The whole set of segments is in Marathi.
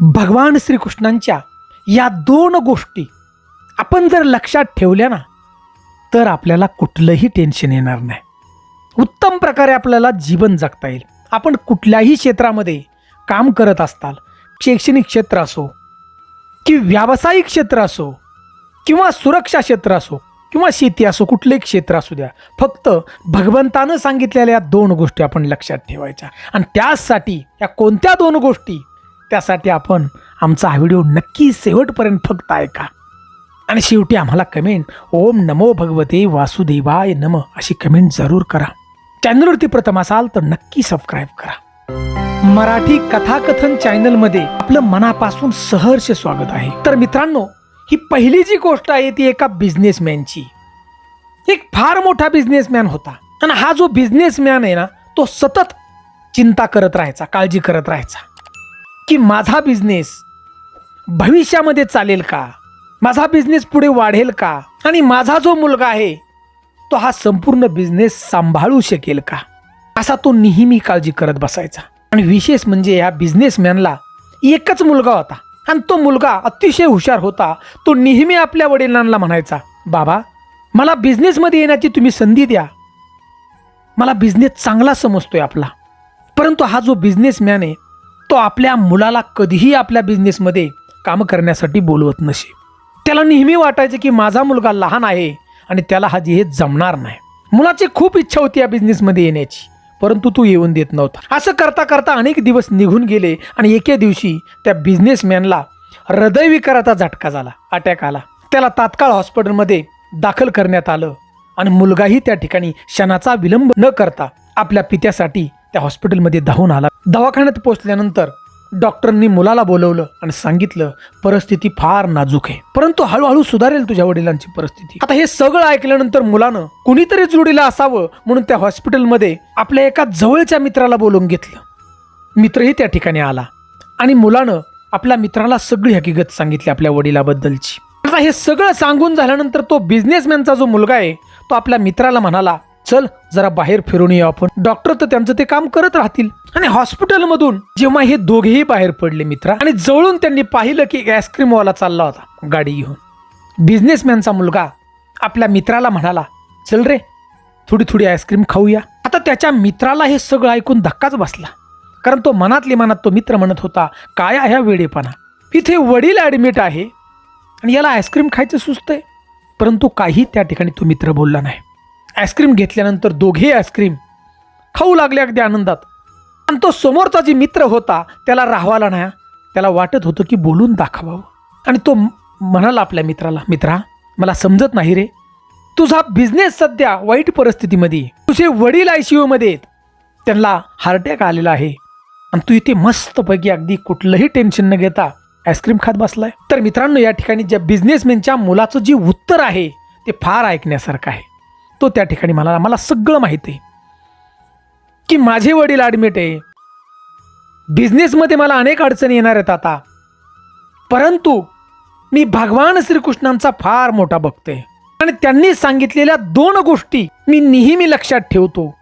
भगवान श्रीकृष्णांच्या या दोन गोष्टी आपण जर लक्षात ठेवल्या ना तर आपल्याला कुठलंही टेन्शन येणार नाही. उत्तम प्रकारे आपल्याला जीवन जगता येईल. आपण कुठल्याही क्षेत्रामध्ये काम करत असताल शैक्षणिक क्षेत्र असो की व्यावसायिक क्षेत्र असो किंवा सुरक्षा क्षेत्र असो किंवा शेती असो कुठलंही क्षेत्र असू द्या फक्त भगवंतानं सांगितलेल्या या दोन गोष्टी आपण लक्षात ठेवायच्या. आणि त्यासाठी या कोणत्या दोन गोष्टी त्यासाठी आपण आमचा हा व्हिडिओ नक्की शेवटपर्यंत फक्त ऐका आणि शेवटी आम्हाला कमेंट ओम नमो भगवते वासुदेवाय नम अशी कमेंट जरूर करा. चॅनलवरती प्रथम असाल तर नक्की सबस्क्राईब करा. मराठी कथाकथन चॅनलमध्ये आपलं मनापासून सहर्ष स्वागत आहे. तर मित्रांनो ही पहिली जी गोष्ट आहे ती एका बिझनेसमॅनची एक फार मोठा बिझनेसमॅन होता. आणि हा जो बिझनेसमॅन आहे ना तो सतत चिंता करत राहायचा काळजी करत राहायचा. की माझा बिझनेस भविष्यामध्ये चालेल का? माझा बिझनेस पुढे वाढेल का? आणि माझा जो मुलगा आहे तो हा संपूर्ण बिझनेस सांभाळू शकेल का? असा तो नेहमी काळजी करत बसायचा. आणि विशेष म्हणजे या बिझनेसमॅनला एकच मुलगा होता. आणि तो मुलगा अतिशय हुशार होता. तो नेहमी आपल्या वडिलांना म्हणायचा बाबा मला बिझनेसमध्ये येण्याची तुम्ही संधी द्या. मला बिझनेस चांगला समजतोय आपला. परंतु हा जो बिझनेसमॅन आहे तो आपल्या मुलाला कधीही आपल्या बिझनेसमध्ये काम करण्यासाठी बोलवत नसे. त्याला नेहमी वाटायचं की माझा मुलगा लहान आहे आणि त्याला हा हे जमणार नाही. मुलाची खूप इच्छा होती या बिझनेसमध्ये येण्याची परंतु तू येऊन देत नव्हता. असं करता करता अनेक दिवस निघून गेले आणि एके दिवशी त्या बिझनेसमॅनला हृदयविकाराचा झटका झाला अटॅक आला. त्याला तात्काळ हॉस्पिटलमध्ये दाखल करण्यात आलं आणि मुलगाही त्या ठिकाणी क्षणाचा विलंब न करता आपल्या पित्यासाठी त्या हॉस्पिटलमध्ये धावून आला. दवाखान्यात पोचल्यानंतर डॉक्टरांनी मुलाला बोलवलं आणि सांगितलं परिस्थिती फार नाजूक आहे. परंतु हळूहळू सुधारेल तुझ्या वडिलांची परिस्थिती. आता हे सगळं ऐकल्यानंतर मुलानं कुणीतरी जोडीला असावं म्हणून त्या हॉस्पिटलमध्ये आपल्या एका जवळच्या मित्राला बोलवून घेतलं. मित्रही त्या ठिकाणी आला आणि मुलानं आपल्या मित्राला सगळी हकीकत सांगितली आपल्या वडिलाबद्दलची. आता हे सगळं सांगून झाल्यानंतर तो बिझनेसमॅनचा जो मुलगा आहे तो आपल्या मित्राला म्हणाला चल जरा बाहेर फिरून येऊ आपण. डॉक्टर तर त्यांचं ते काम करत राहतील. आणि हॉस्पिटलमधून जेव्हा हे दोघेही बाहेर पडले मित्र आणि जवळून त्यांनी पाहिलं की आईस्क्रीमवाला चालला होता गाडी घेऊन. बिझनेसमॅनचा मुलगा आपल्या मित्राला म्हणाला चल रे थोडी थोडी आईस्क्रीम खाऊया. आता त्याच्या मित्राला हे सगळं ऐकून धक्काच बसला. कारण तो मनातली मनात तो मित्र म्हणत होता काय आहे वेळेपणा वेडेपणा? इथे वडील ॲडमिट आहे आणि याला आईस्क्रीम खायचं सुचतंय. परंतु काही त्या ठिकाणी तो मित्र बोलला नाही. आईस्क्रीम घेतल्यानंतर दोघे आईस्क्रीम खाऊ लागले अगदी आनंदात. आणि तो समोरचा जे मित्र होता त्याला राहवाला नाही. त्याला वाटत होतं की बोलून दाखवावं. आणि तो म्हणाला आपल्या मित्राला मित्रा मला समजत नाही रे. तुझा बिझनेस सध्या वाईट परिस्थितीमध्ये तुझे वडील आय सी यूमध्ये त्यांना हार्टॅक आलेला आहे. आणि तू इथे मस्तपैकी अगदी कुठलंही टेन्शन न घेता आईस्क्रीम खात बसलाय. तर मित्रांनो या ठिकाणी ज्या बिझनेसमॅनच्या मुलाचं जे उत्तर आहे ते फार ऐकण्यासारखं आहे. तो त्या ठिकाणी मला मला सगळं माहिती आहे. की माझे वडील ॲडमिट आहे. बिझनेसमध्ये मला अनेक अडचणी येणार आहेत आता. परंतु मी भगवान श्रीकृष्णांचा फार मोठा भक्त आहे. आणि त्यांनी सांगितलेल्या दोन गोष्टी मी नेहमी लक्षात ठेवतो.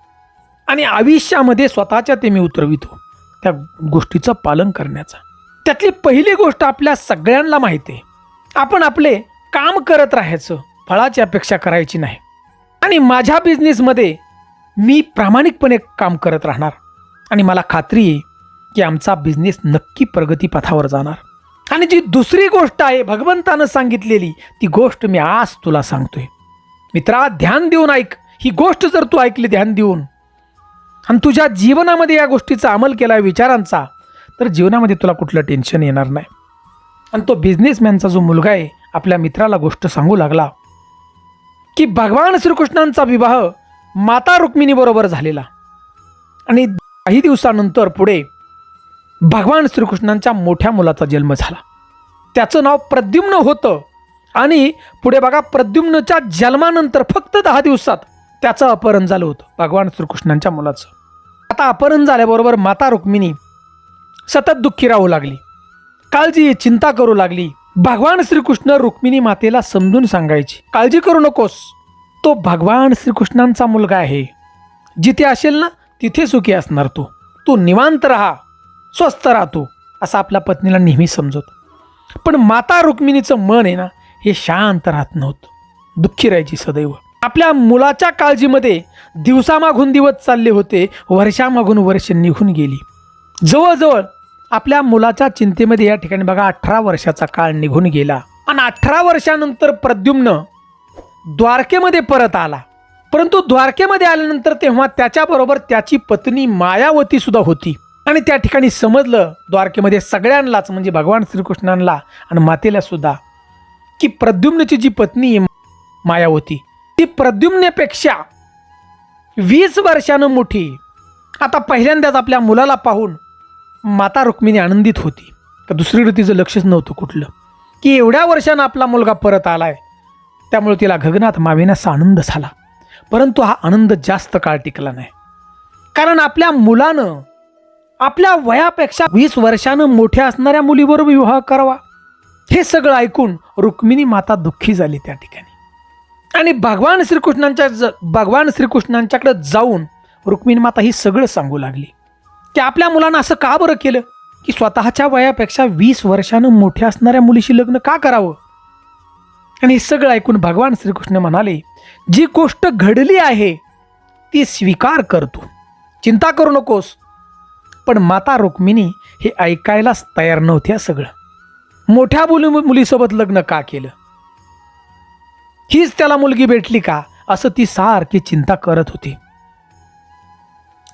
आणि आयुष्यामध्ये स्वतःच्या ते मी उतरवितो. त्या गोष्टीचं पालन करण्याचा. त्यातली पहिली गोष्ट आपल्या सगळ्यांना माहिती आहे. आपण आपले काम करत राहायचं. फळाची अपेक्षा करायची नाही. आणि माझ्या बिझनेसमध्ये मी प्रामाणिकपणे काम करत राहणार. आणि मला खात्री आहे की आमचा बिझनेस नक्की प्रगतीपथावर जाणार. आणि जी दुसरी गोष्ट आहे भगवंतानं सांगितलेली ती गोष्ट मी आज तुला सांगतोय. मित्रा ध्यान देऊन ऐक. ही गोष्ट जर तू ऐकली ध्यान देऊन. आणि तुझ्या जीवनामध्ये या गोष्टीचा अंमल केला विचारांचा तर जीवनामध्ये तुला कुठलं टेन्शन येणार नाही. आणि तो बिझनेसमॅनचा जो मुलगा आहे आपल्या मित्राला गोष्ट सांगू लागला. की भगवान श्रीकृष्णांचा विवाह माता रुक्मिणीबरोबर झालेला. आणि काही दिवसानंतर पुढे भगवान श्रीकृष्णांच्या मोठ्या मुलाचा जन्म झाला. त्याचं नाव प्रद्युम्न होतं. आणि पुढे बघा प्रद्युम्नच्या जन्मानंतर फक्त दहा दिवसात त्याचं अपहरण झालं होतं भगवान श्रीकृष्णांच्या मुलाचं. आता अपहरण झाल्याबरोबर माता रुक्मिणी सतत दुःखी राहू लागली. काळजी चिंता करू लागली. भगवान श्रीकृष्ण रुक्मिणी मातेला समजून सांगायची. काळजी करू नकोस. तो भगवान श्रीकृष्णांचा मुलगा आहे. जिथे असेल ना तिथे सुखी असणार तो. तू निवांत राहा. स्वस्थ राहतो असं आपल्या पत्नीला नेहमी समजत. पण माता रुक्मिणीचं मन आहे ना हे शांत राहत नव्हतं. दुःखी राहायची सदैव. आपल्या मुलाच्या काळजीमध्ये दिवसामागून दिवस चालले होते वर्षामागून वर्ष निघून गेली. जवळजवळ आपल्या मुलाच्या चिंतेमध्ये या ठिकाणी बघा अठरा वर्षाचा काळ निघून गेला. आणि अठरा वर्षानंतर प्रद्युम्न द्वारकेमध्ये परत आला. परंतु द्वारकेमध्ये आल्यानंतर तेव्हा त्याच्याबरोबर त्याची पत्नी मायावती सुद्धा होती. आणि त्या ठिकाणी समजलं द्वारकेमध्ये सगळ्यांनाच म्हणजे भगवान श्रीकृष्णांना आणि मातेला सुद्धा की प्रद्युम्नची जी पत्नी मायावती ती प्रद्युम्नेपेक्षा वीस वर्षानं मोठी. आता पहिल्यांदाच आपल्या मुलाला पाहून माता रुक्मिणी आनंदित होती. का दुसरीकडे तिचं लक्षच नव्हतं कुठलं. की एवढ्या वर्षानं आपला मुलगा परत आलाय त्यामुळे तिला गगनात माविण्याचा आनंद झाला. परंतु हा आनंद जास्त काळ टिकला नाही. कारण आपल्या मुलानं आपल्या वयापेक्षा वीस वर्षानं मोठ्या असणाऱ्या मुलीबरोबर विवाह करावा हे सगळं ऐकून रुक्मिणी माता दुःखी झाली त्या ठिकाणी. आणि भगवान श्रीकृष्णांच्या ज भगवान श्रीकृष्णांच्याकडे जाऊन रुक्मिणी माता ही सगळं सांगू लागली. की आपल्या मुलांना असं का बरं केलं? की स्वतःच्या वयापेक्षा वीस वर्षानं मोठ्या असणाऱ्या मुलीशी लग्न का करावं? आणि हे सगळं ऐकून भगवान श्रीकृष्ण म्हणाले जी गोष्ट घडली आहे ती स्वीकार करतो. चिंता करू नकोस. पण माता रुक्मिणी हे ऐकायलाच तयार नव्हत्या सगळं. मोठ्या मुली मुलीसोबत लग्न का केलं? हीच त्याला मुलगी भेटली का? असं ती सारखी चिंता करत होती.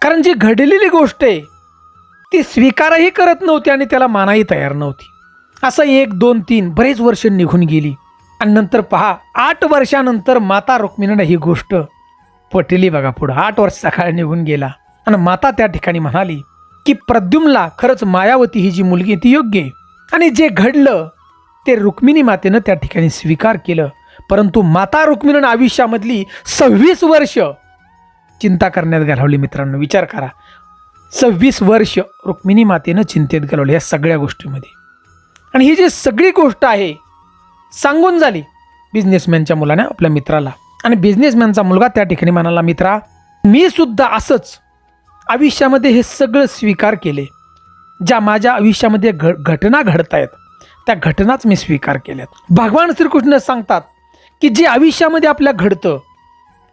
कारण जी घडलेली गोष्ट आहे ती स्वीकारही करत नव्हती आणि त्याला मानाही तयार नव्हती. असं एक दोन तीन बरेच वर्ष निघून गेली. आणि नंतर पहा आठ वर्षानंतर माता रुक्मिणीनं ही गोष्ट पटली बघा पुढं. आठ वर्षाचा काळ निघून गेला. आणि माता त्या ठिकाणी म्हणाली की प्रद्युम्नला खरंच मायावती ही जी मुलगी ती योग्य आहे. आणि जे घडलं ते रुक्मिणी मातेनं त्या ठिकाणी स्वीकार केलं. परंतु माता रुक्मिणीनं आयुष्यामधली सव्वीस वर्ष चिंता करण्यात घालवली मित्रांनो. विचार करा. सव्वीस वर्ष रुक्मिणी मातेनं चिंतेत घालवलं या सगळ्या गोष्टीमध्ये. आणि ही जी सगळी गोष्ट आहे सांगून झाली बिझनेसमॅनच्या मुलाने आपल्या मित्राला. आणि बिझनेसमॅनचा मुलगा त्या ठिकाणी म्हणाला मित्रा मी सुद्धा असंच आयुष्यामध्ये हे सगळं स्वीकार केले. ज्या माझ्या आयुष्यामध्ये घ घटना घडत आहेत त्या घटनाच मी स्वीकार केल्यात. भगवान श्रीकृष्ण सांगतात की जे आयुष्यामध्ये आपल्या घडतं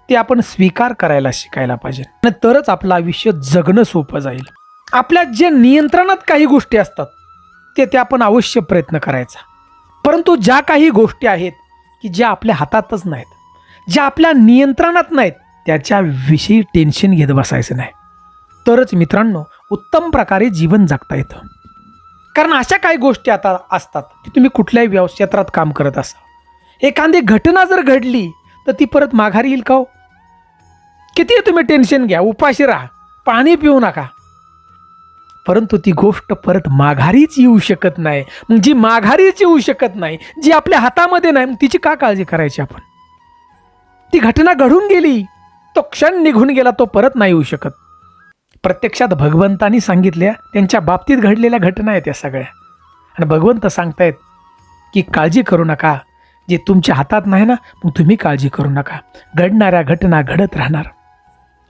ते आपण स्वीकार करायला शिकायला पाहिजे. आणि तरच आपलं आयुष्य जगणं सोपं जाईल. आपल्या जे नियंत्रणात काही गोष्टी असतात ते ते आपण अवश्य प्रयत्न करायचा. परंतु ज्या काही गोष्टी आहेत की ज्या आपल्या हातातच नाहीत ज्या आपल्या नियंत्रणात नाहीत त्याच्याविषयी टेन्शन घेत बसायचं नाही. तरच मित्रांनो उत्तम प्रकारे जीवन जगता येतं. कारण अशा काही गोष्टी आता असतात की तुम्ही कुठल्याही व्यव क्षेत्रात काम करत असा एखादी घटना जर घडली तर ती परत माघारी येईल का हो? किती तुम्ही टेन्शन घ्या उपाशी राहा पाणी पिऊ नका. परंतु ती गोष्ट परत माघारीच येऊ शकत नाही. मग जी माघारीच येऊ शकत नाही जी आपल्या हातामध्ये नाही मग तिची का काळजी करायची आपण? ती घटना घडून गेली तो क्षण निघून गेला तो परत नाही येऊ शकत. प्रत्यक्षात भगवंतानी सांगितल्या त्यांच्या बाबतीत घडलेल्या घटना आहेत या सगळ्या. आणि भगवंत सांगतायत की काळजी करू नका जे तुमच्या हातात नाही ना मग तुम्ही काळजी करू नका. घडणाऱ्या घटना घडत राहणार.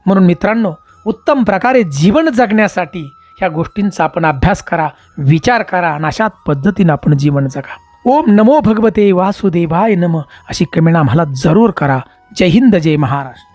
म्हणून मित्रांनो उत्तम प्रकारे जीवन जगण्यासाठी ह्या गोष्टींचा आपण अभ्यास करा विचार करा आणि अशाच पद्धतीनं आपण जीवन जगा. ओम नमो भगवते वासुदेवाय नम. अशी कमेंट आम्हाला जरूर करा. जय हिंद जय महाराष्ट्र.